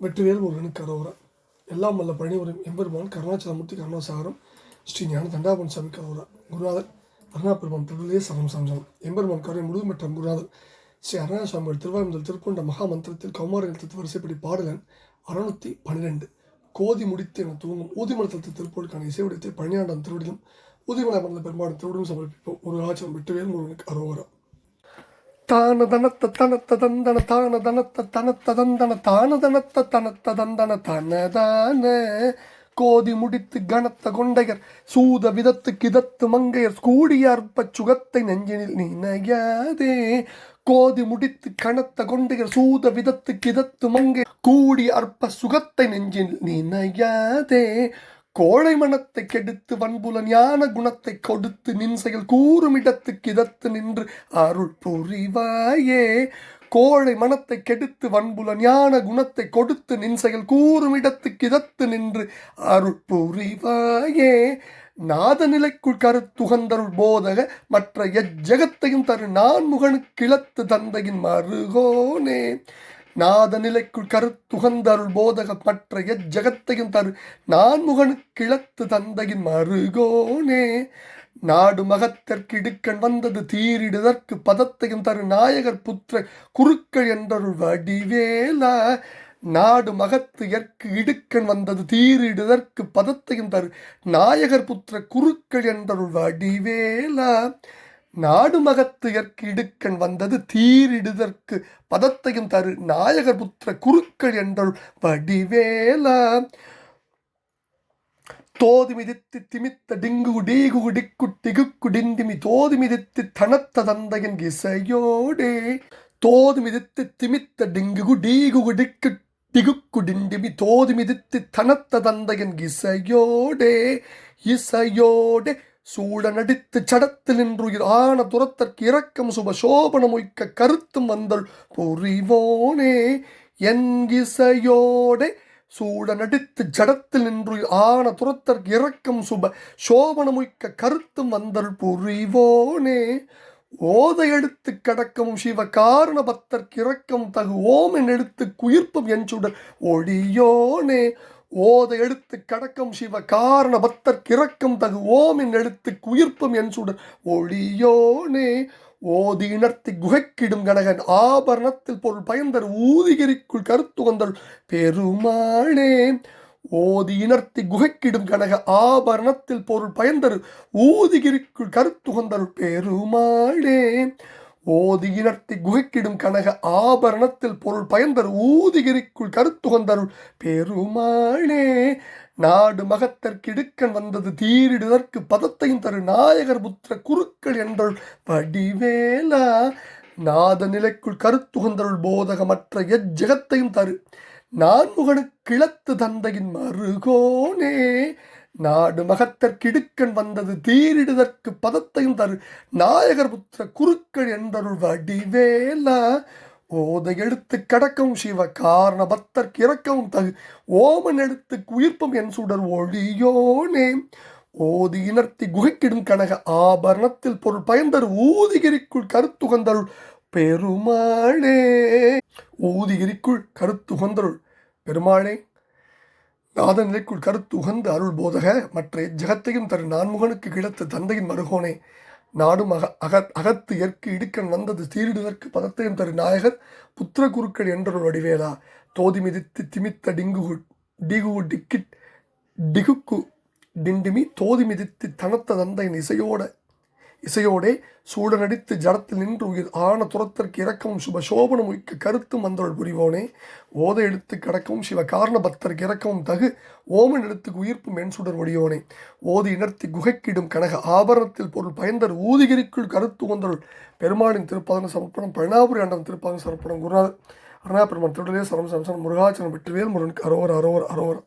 வெற்றிவேல் முருகனுக்கு அரோரா எல்லாம் வல்ல பழனிவரும் எம்பெருமான் கருணாச்சலமூர்த்தி கருணாசாகரம் ஸ்ரீ ஞான தண்டாபன் சாமி கரோரா. குருநாதர் அருணாபெருமான் திருவிழையே சரம் சம்சம் எம்பெருமான் கருணை முழுமற்றம் குருநாதர். ஸ்ரீ அருணாசாமியோட திருவாய் முதல் திருக்கொண்ட மகா மந்திரத்தில் கௌமார எழுத்து வரிசைப்படி பாடலன் அறுநூத்தி பன்னிரெண்டு கோதி முடித்து என தூங்கும் ஊதிமலத்தத்து திருப்பொருளுக்கான இசையுடையத்தை பழனியாண்டம் திருவிடிலும் ஊதிமலை மண்டல பெருமாடும் திருவிடும் சமர்ப்பிப்போம். ஒரு ஆச்சரம் வெற்றிவேல் முருகனுக்கு அரோகரம் தான தனத்த தனத்த தந்தன தான தனத்த தனத்த தந்தன தான தனத்த தனத்த தந்தன தனதான. கோதி முடித்து கனத்த கொண்டையர் சூத விதத்து கிதத்து மங்கையர் கூடிய அற்ப சுகத்தை நெஞ்சினில் நினையாதே கோதி முடித்து கனத்த கொண்டையர் சூத விதத்து கிதத்து மங்கையர் கூடி அற்ப சுகத்தை நெஞ்சினில் நினையாதே கோழை மனத்தை கெடுத்து வன்புல ஞான குணத்தை கொடுத்து நின் செயல் கூறும் இடத்துக்கு இதத்து நின்று அருள் புரிவாயே. கோழை மனத்தை கெடுத்து வன்புல ஞான குணத்தை கொடுத்து நின் செயல் கூறும் இடத்துக்கு இதத்து நின்று அருள் புரிவாயே. நாத நிலைக்குள் கருத்துகந்தருள் போதக மற்ற எஜ்ஜகத்தையும் தரு நான் முகனுக்கு கிளத்து தந்தையின் மருகோனே. நாத நிலைக்குள் கருத்துகந்தருள் போதக மற்ற எஜகத்தையும் தரு. நான் முகனுக்கு கிளத்து தந்தையின் மருகோனே. நாடு மகத்திற்கிடுக்கண் வந்தது தீரிடுதற்கு பதத்தையும் தரு. நாயகர் புத்திர குருக்கள் என்றருள் வடிவேலா. நாடு மகத்து எற்கு இடுக்கண் வந்தது தீரிடுதற்கு பதத்தையும் தரு. நாயகர் புத்திர குருக்கள் என்றருள் வடிவேலா. நாடு மகத்து இடுக்கண் வந்தது தீரிடுதற்கு பதத்தையும் தரு நாயகர் புத்திர குருக்கள் என்றொள் வடிவேலா. தோது மிதித்து திமித்த டிங்கு டீகு டிக்கு டிகுக்கு டிந்திமி தோது மிதித்து தனத்த தந்தையின் இசையோடே. தோது மிதித்து திமித்த டிங்கு டீகு டிக்கு டிகுக்கு டிண்டிமி தோது மிதித்து தனத்த தந்தையின் இசையோடே. இசையோடே சூடனடித்து சடத்தில் நின்று ஆன துரத்தற்கு இரக்கம் சுப சோபனமொய்க்க கருத்தும் வந்தல் பொறிவோனே என் சூடனடித்து சூட நடித்து ஜடத்தில் நின்று ஆன துரத்தற்கு இரக்கம் சுப சோபனமுய்க்க கருத்தும் வந்தல் புரிவோனே ஓத எடுத்து சிவ காரண பத்தற்கு இரக்கம் தகு ஓமன் எடுத்து குயிர்ப்பும் என் சுடர் ஒடியோனே ஓத எழுத்து கடக்கம் சிவ காரண பத்தற்கு இரக்கம் தகு ஓமின் எழுத்து குயிர்ப்பும் என் சுடர் ஒளியோனே ஓதி இனர்த்தி குகைக்கிடும் கனகன் ஆபரணத்தில் பொருள் பயந்தர் ஊதிகிரிக்குள் கருத்து வந்தல் பெருமாளே ஓதி இனர்த்தி குகைக்கிடும் கனக ஆபரணத்தில் பொருள் பயந்தர் ஊதிகிரிக்குள் கருத்து வந்தல் பெருமாளே ஓதி இனர்த்தி குகைக்கிடும் கனக ஆபரணத்தில் பொருள் பயந்தர் ஊதிகிரிக்குள் கருத்து கொண்டருள் பெருமாளே நாடு மகத்தற்கிடுக்கன் வந்தது தீரிடுதற்கு பதத்தையும் தரு நாயகர் புத்திர குருக்கள் என்றள் வடிவேலா நாத நிலைக்குள் கருத்துகந்தருள் போதகமற்ற எஜ்ஜகத்தையும் தரு நான்முகனுக்கு கிளத்து தந்தையின் மருகோனே நாடு மகத்தற்கிடுக்கன் வந்தது தீரிடுதற்கு பதத்தையும் தரு நாயகர் புத்திர குருக்கள் என்றொரு வடிவேலா. ஓத எடுத்து கடக்கவும் சிவ காரண பத்தற்கு இறக்கவும் தகு ஓமன் எடுத்து குயிர்ப்பும் என் சுடர் ஒளியோனே ஓதி இனர்த்தி குகைக்கிடும் கனக ஆபரணத்தில் பொருள் பயந்தரு ஊதிகிரிக்குள் கருத்துகந்தருள் பெருமாளே. ஊதிகிரிக்குள் கருத்துகந்தருள் பெருமாளே நாத நிலைக்குள் கருத்து உகந்த அருள் போதக மற்ற ஜகத்தையும் தரு நான்முகனுக்கு கிடத்த தந்தையின் மருகோனே நாடும் அக அக அகத்து எற்கு இடுக்கன் வந்தது தீரிடுதற்கு பதத்தையும் தரு நாயகர் புத்திர குருக்கள் என்றொரு வடிவேலா. தோதி மிதித்து திமித்த டிங்குகு டிகு டிக்கிட் டிகுக்கு டிண்டிமி தோதி மிதித்து தனத்த தந்தையின் இசையோட இசையோடே சூடனடித்து ஜடத்தில் நின்று உயிர் ஆன துரத்திற்கு இறக்கவும் சுப சோபனம் உயிக்க கருத்தும் வந்தவள் புரிவோனே. ஓத எடுத்து கடக்கவும் சிவ காரண பக்தருக்கு இறக்கவும் தகு ஓமன் எடுத்துக்கு உயிர்ப்பும் மென் சுடர் ஒடியோனே. ஓதி இனர்த்தி குகைக்கிடும் கனக ஆபரணத்தில் பொருள் பயந்தர் ஊதிகிரிக்குள் கருத்து வந்தருள் பெருமாளின் திருப்பாதன சமர்ப்பணம் பழனாபுரி ஆண்டம் திருப்பாதன சமர்ப்பணம் குருநாதர் அருணா பெருமான் திருடலே சரம் சம்சனம் முருகாச்சனம் வெற்றிவேல் முருகனுக்கு அரோவர் அரோவர் அரோவர்